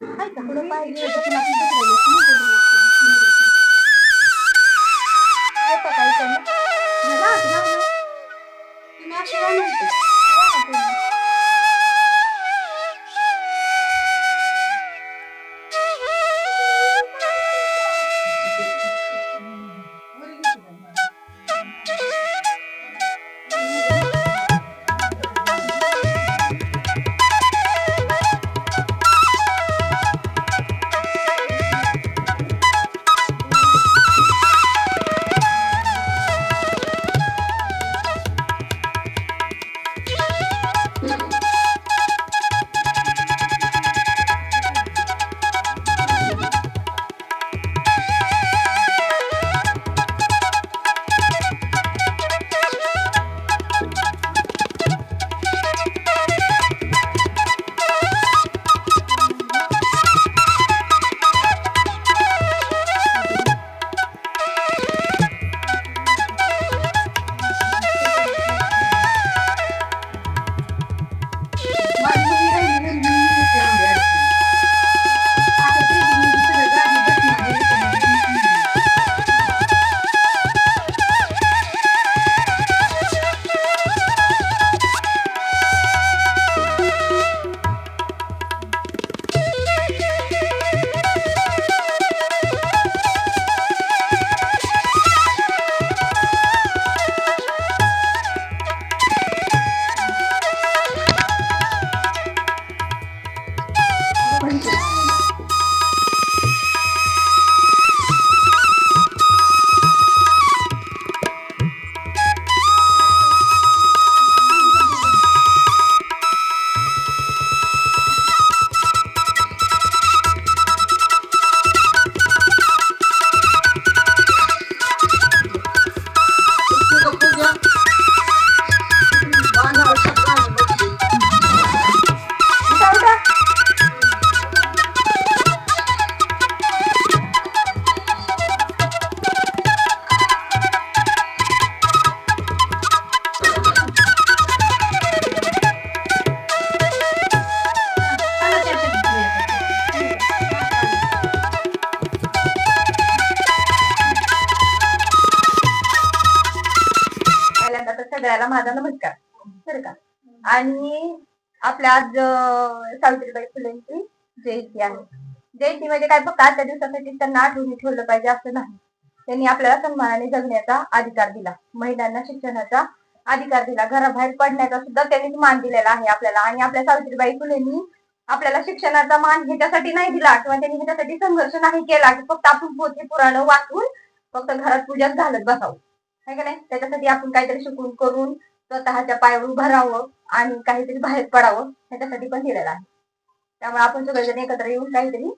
はい、このパイ流的なことでね。सगळ्याला माझा नमस्कार. बरं का? आणि आपल्या आज सावित्रीबाई फुलेंची जयंती आहे. जयंती म्हणजे काय फक्त आजच्या दिवसासाठी त्यांना आठवणी ठेवलं पाहिजे असं नाही. त्यांनी आपल्याला सन्मानाने जगण्याचा अधिकार दिला. महिलांना शिक्षणाचा अधिकार दिला. घराबाहेर पडण्याचा सुद्धा त्यांनी मान दिलेला आहे आपल्याला. आणि आपल्या सावित्रीबाई फुलेंनी आपल्याला शिक्षणाचा मान ह्याच्यासाठी नाही दिला किंवा त्यांनी ह्याच्यासाठी संघर्ष नाही केला. की फक्त आपण पोथी पुराणं वाचून फक्त घरात पूजाच घालत बसावं. का नाही? त्याच्यासाठी आपण काहीतरी शिकून करून स्वतःच्या पायावर उभं राहावं आणि काहीतरी बाहेर पडावं ह्याच्यासाठी पण दिलेलं आहे. त्यामुळे आपण सगळेजण एकत्र येऊन काहीतरी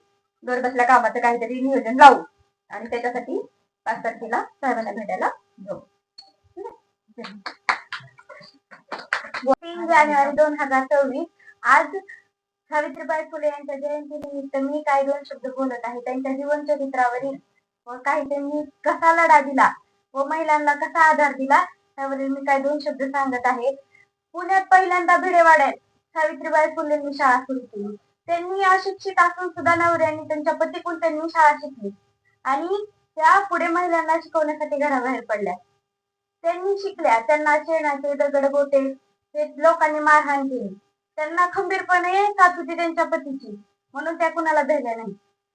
घर बसल्या कामाचं काहीतरी नियोजन लावू आणि त्याच्यासाठी पाच तारखेला साहेबांना भेटायला जाऊ. तीन जानेवारी दोन हजार चोवीस आज सावित्रीबाई फुले यांच्या जयंतीनिमित्त मी काही दोन शब्द बोलत आहे? त्यांच्या जीवन चरित्रावरील व काही त्यांनी कसा लढा दिला? व महिलांना कसा आधार दिला त्यावरील मी काही दोन शब्द सांगत आहे. पुण्यात पहिल्यांदा भिडेवाड्यात सावित्रीबाई फुलेंनी शाळा सुरू केली. त्यांनी अशिक्षित असून सुद्धा नवऱ्यांनी त्यांच्या पतीकडून त्यांनी शाळा शिकली. आणि त्या पुढे महिलांना शिकवण्यासाठी घराबाहेर पडल्या. त्यांनी शिकल्या त्यांना शेणाचे दगड गोटे हे लोकांनी मारहाण केली. त्यांना खंबीरपणे साथ होती त्यांच्या पतीची म्हणून त्या कुणाला धरल्या नाही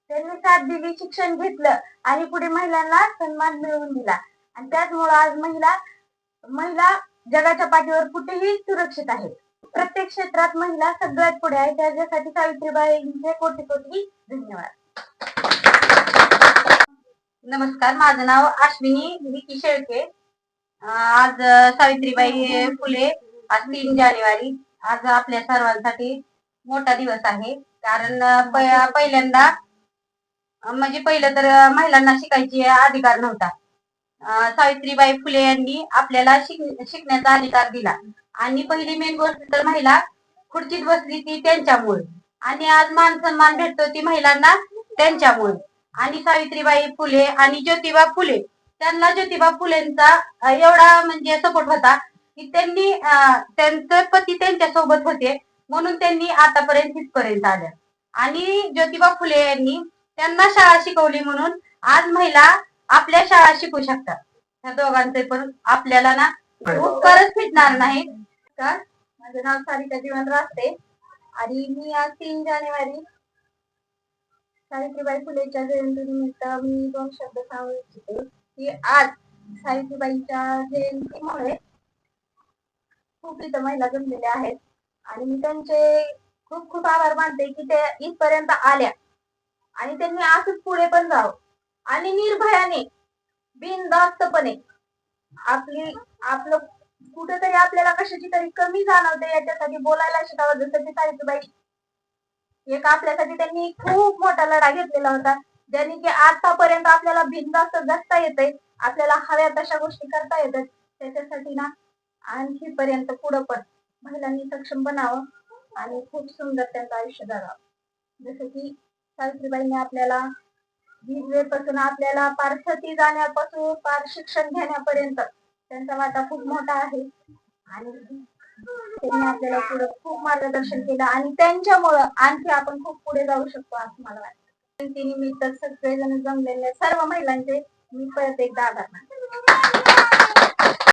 त्यांनी साथ दिली शिक्षण घेतलं आणि पुढे महिलांना सन्मान मिळवून दिला. आणि त्याचमुळे आज महिला महिला जगाच्या पाठीवर कुठेही सुरक्षित आहेत. प्रत्येक क्षेत्रात महिला सगळ्यात पुढे आहे त्याच्यासाठी सावित्रीबाईंचे कोटी कोटी धन्यवाद. नमस्कार माझं नाव अश्विनी विकी शेळके. आज सावित्रीबाई फुले आज तीन जानेवारी. आज आपल्या सर्वांसाठी मोठा दिवस आहे. कारण पहिल्यांदा म्हणजे पहिलं तर महिलांना शिकायची अधिकार नव्हता. सावित्रीबाई फुले यांनी आपल्याला शिक- शिकण्याचा अधिकार दिला. आणि पहिली मेन गोष्ट तर महिला खुर्चीत बसली ती त्यांच्यामुळे. आणि आज मान सन्मान भेटतो ती महिलांना त्यांच्यामुळे. आणि सावित्रीबाई फुले आणि ज्योतिबा फुले त्यांना ज्योतिबा फुलेंचा एवढा म्हणजे सपोर्ट होता की त्यांनी त्यांचे पती त्यांच्यासोबत होते. म्हणून त्यांनी आतापर्यंत तिथपर्यंत आल्या. आणि ज्योतिबा फुले यांनी त्यांना शाळा शिकवली म्हणून आज महिला आपल्या शाळा शिकू शकतात. ह्या दोघांचे पण आपल्याला ना उपकारच भेटणार नाही. तर माझं नाव सारिका जीवन राहते आणि मी आज तीन जानेवारी सावित्रीबाई फुलेच्या जयंतीनिमित्त मी दोन शब्द सांगू इच्छिते की आज सावित्रीबाईच्या जयंतीमुळे खूप इथं महिला जमलेल्या आहेत. आणि मी त्यांचे खूप खूप आभार मानते की ते इथपर्यंत आल्या. आणि त्यांनी असंच पुढे पण जावं. आणि निर्भयाने बिनधास्तपणे. आपली आपलं कुठेतरी आपल्याला कशाची तरी कमी जाणवते याच्यासाठी बोलायला शिकावं जसं की सावित्रीबाई. एक आपल्यासाठी त्यांनी खूप मोठा लढा घेतलेला होता ज्याने की आतापर्यंत आपल्याला बिनधास्त जगता येते आपल्याला हव्या तशा गोष्टी करता येतात त्याच्यासाठी ना आणखी पर्यंत पुढं पण महिलांनी सक्षम बनावं आणि खूप सुंदर त्यांचं आयुष्य जगावं. जसं की सावित्रीबाईंनी आपल्याला विधवेपासून आपल्याला पार जाण्यापासून पार शिक्षण घेण्यापर्यंत. त्यांचा वाटा खूप मोठा आहे. आणि त्यांनी आपल्याला पुढे खूप मार्गदर्शन केलं. आणि त्यांच्यामुळं आणखी आपण खूप पुढे जाऊ शकतो असं मला वाटतं. जयंतीनिमित्त सगळेजण जमलेले सर्व महिलांचे मी परत एकदा आभार